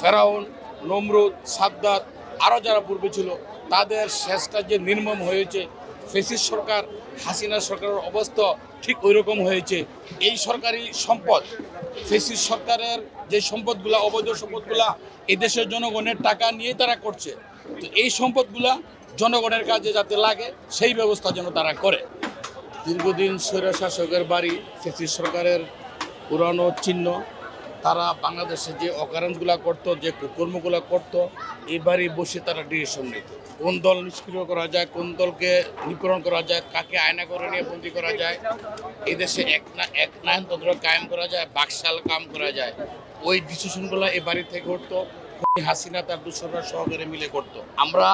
ফেরাউন, নমরুদ, সাদ্দাত আরও যারা পূর্বে ছিল, তাদের শেষটা যে নির্মম হয়েছে। ফেসিস সরকার, হাসিনা সরকারের অবস্থা ঠিক ওই রকম হয়েছে। এই সরকারি সম্পদ। ফেসিস সরকারের যে সম্পদগুলা, অবৈধ সম্পদগুলা এই দেশের জনগণের টাকা নিয়ে তারা করছে। তো এই সম্পদগুলা জনগণের কাজে যাতে লাগে, সেই ব্যবস্থা যেন তারা করে। দীর্ঘদিন স্বৈরশাসকের বাড়ি ফেসিস সরকারের পুরানো চিহ্ন তারা বাংলাদেশে যে অকারেন্সগুলো করতো, যে কর্মগুলো করতো, এবারই বসে তারা ডিসিশন নিত। কোন দল নিষ্ক্রিয় করা যায়, কোন দলকে নিপীড়ন করা যায়, কাকে আয়না করে নিয়ে বন্দি করা যায়, এই দেশে এক না, এক নায়নতন্ত্র কায়েম করা যায়, বাকশাল কাম করা যায়। ওই ডিসিশনগুলো এ বাড়ি থেকে করতো হাসিনা তার দুশোরা সহকারে মিলে করতো। আমরা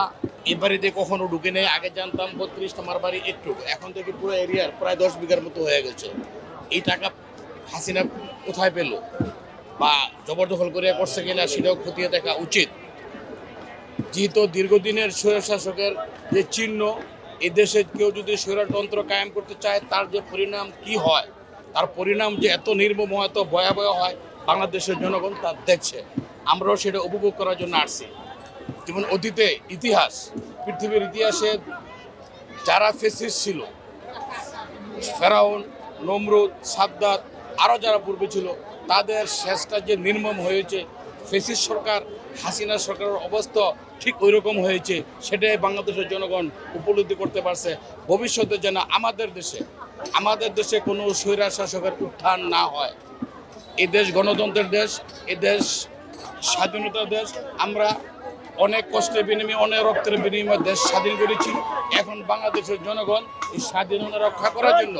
এ বাড়িতে কখনো ঢুকে নেই, আগে জানতাম বত্রিশ আমার বাড়ি একটু, এখন থেকে পুরো এরিয়ার প্রায় দশ বিঘার মতো হয়ে গেছে। এই টাকা হাসিনা কোথায় পেল? বা জবরদখল করিয়া করছে কিনা সেটাও খতিয়ে দেখা উচিত। যেহেতু দীর্ঘদিনের স্বৈরশাসকের যে চিহ্ন এই দেশে কেউ যদি স্বৈরতন্ত্র কায়েম করতে চায়, তার যে পরিণাম কি হয়, তার পরিণাম যে এত নির্মম, এত ভয়াবহ হয়, বাংলাদেশের জনগণ তা দেখছে। আমরাও সেটা উপভোগ করার জন্য আসছি। যেমন অতীতে ইতিহাস, পৃথিবীর ইতিহাসে যারা ফেসিস ছিল, ফেরাউন, নমরুদ, সাদ্দাত আরও যারা পূর্বে ছিল, তাদের শেষটা যে নির্মম হয়েছে, ফেসিস সরকার, হাসিনা সরকারের অবস্থা ঠিক ওই রকম হয়েছে, সেটাই বাংলাদেশের জনগণ উপলব্ধি করতে পারছে। ভবিষ্যতে যেন আমাদের দেশে আমাদের দেশে কোনো স্বৈরা শাসকের উত্থান না হয়। এ দেশ গণতন্ত্রের দেশ, এ দেশ স্বাধীনতার দেশ, আমরা অনেক কষ্টের বিনিময়ে অনেক রক্তের বিনিময়ে দেশ স্বাধীন করেছি এখন বাংলাদেশের জনগণ এই স্বাধীনতা রক্ষা করার জন্য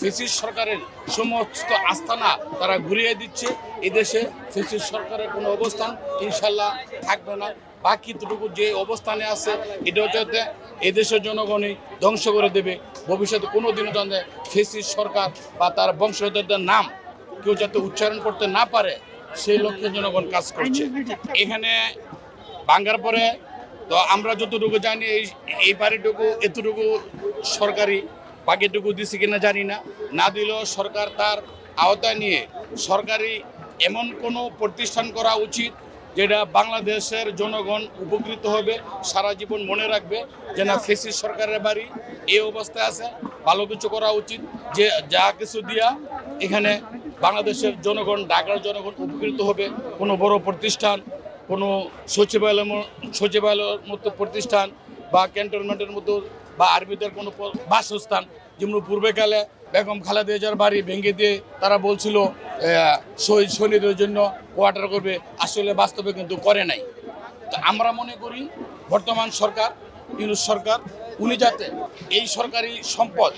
ফেসিস সরকারের সমস্ত আস্থানা তারা ঘুরিয়ে দিচ্ছে। এই দেশে ফেসিস সরকারের কোনো অবস্থান ইনশাল্লাহ থাকবে না। বাকিটুকু যে অবস্থানে আছে এটা যাতে এদেশের জনগণই ধ্বংস করে দেবে। ভবিষ্যতে কোনো দিনও যাতে ফেসিস সরকার বা তার বংশধরদের নাম কেউ যাতে উচ্চারণ করতে না পারে সেই লক্ষ্যে জনগণ কাজ করছে। এখানে ভাঙ্গার পরে তো আমরা যতটুকু জানি এই এই বাড়িটুকু এতটুকু সরকারি বাকিটুকু দিছে কিনা জানি না। না দিলেও সরকার তার আওতায় নিয়ে সরকারি এমন কোনো প্রতিষ্ঠান করা উচিত যেটা বাংলাদেশের জনগণ উপকৃত হবে, সারা জীবন মনে রাখবে যে না ফেসিস সরকারের বাড়ি এই অবস্থায় আছে, ভালো কিছু করা উচিত। যে যা কিছু দিয়া এখানে বাংলাদেশের জনগণ, ঢাকার জনগণ উপকৃত হবে, কোনো বড় প্রতিষ্ঠান কোনো সচিবালয় সচিবালয়ের মতো প্রতিষ্ঠান বা ক্যান্টনমেন্টের মতো বা আর্মিদের কোনো বাসস্থান। যেমন পূর্বেকালে বেগম খালেদা জিয়ার বাড়ি ভেঙে দিয়ে তারা বলছিল শহীদ সৈনিকদের জন্য কোয়ার্টার করবে। আসলে বাস্তবে কিন্তু করে নাই। তো আমরা মনে করি, বর্তমান সরকার, ইউনুস সরকার, উনি যাতে এই সরকারি সম্পদ,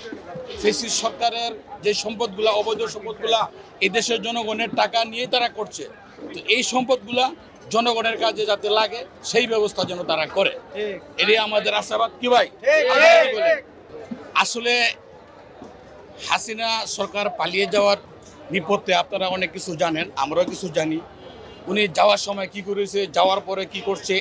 ফেসিস সরকারের যে সম্পদগুলা, অবৈধ সম্পদগুলা এই দেশের জনগণের টাকা নিয়ে তারা করছে, তো এই সম্পদগুলা জনগণের কাজে যাতে লাগে সেই ব্যবস্থা যেন তারা করে। এটাই আমাদের আশাবাদ কি ভাই? আসলে হাসিনা সরকার পালিয়ে যাওয়ার বিপদে আপনারা অনেক কিছু জানেন আমরাও কিছু জানি। উনি যাওয়ার সময় কি করেছে যাওয়ার পরে কি করছে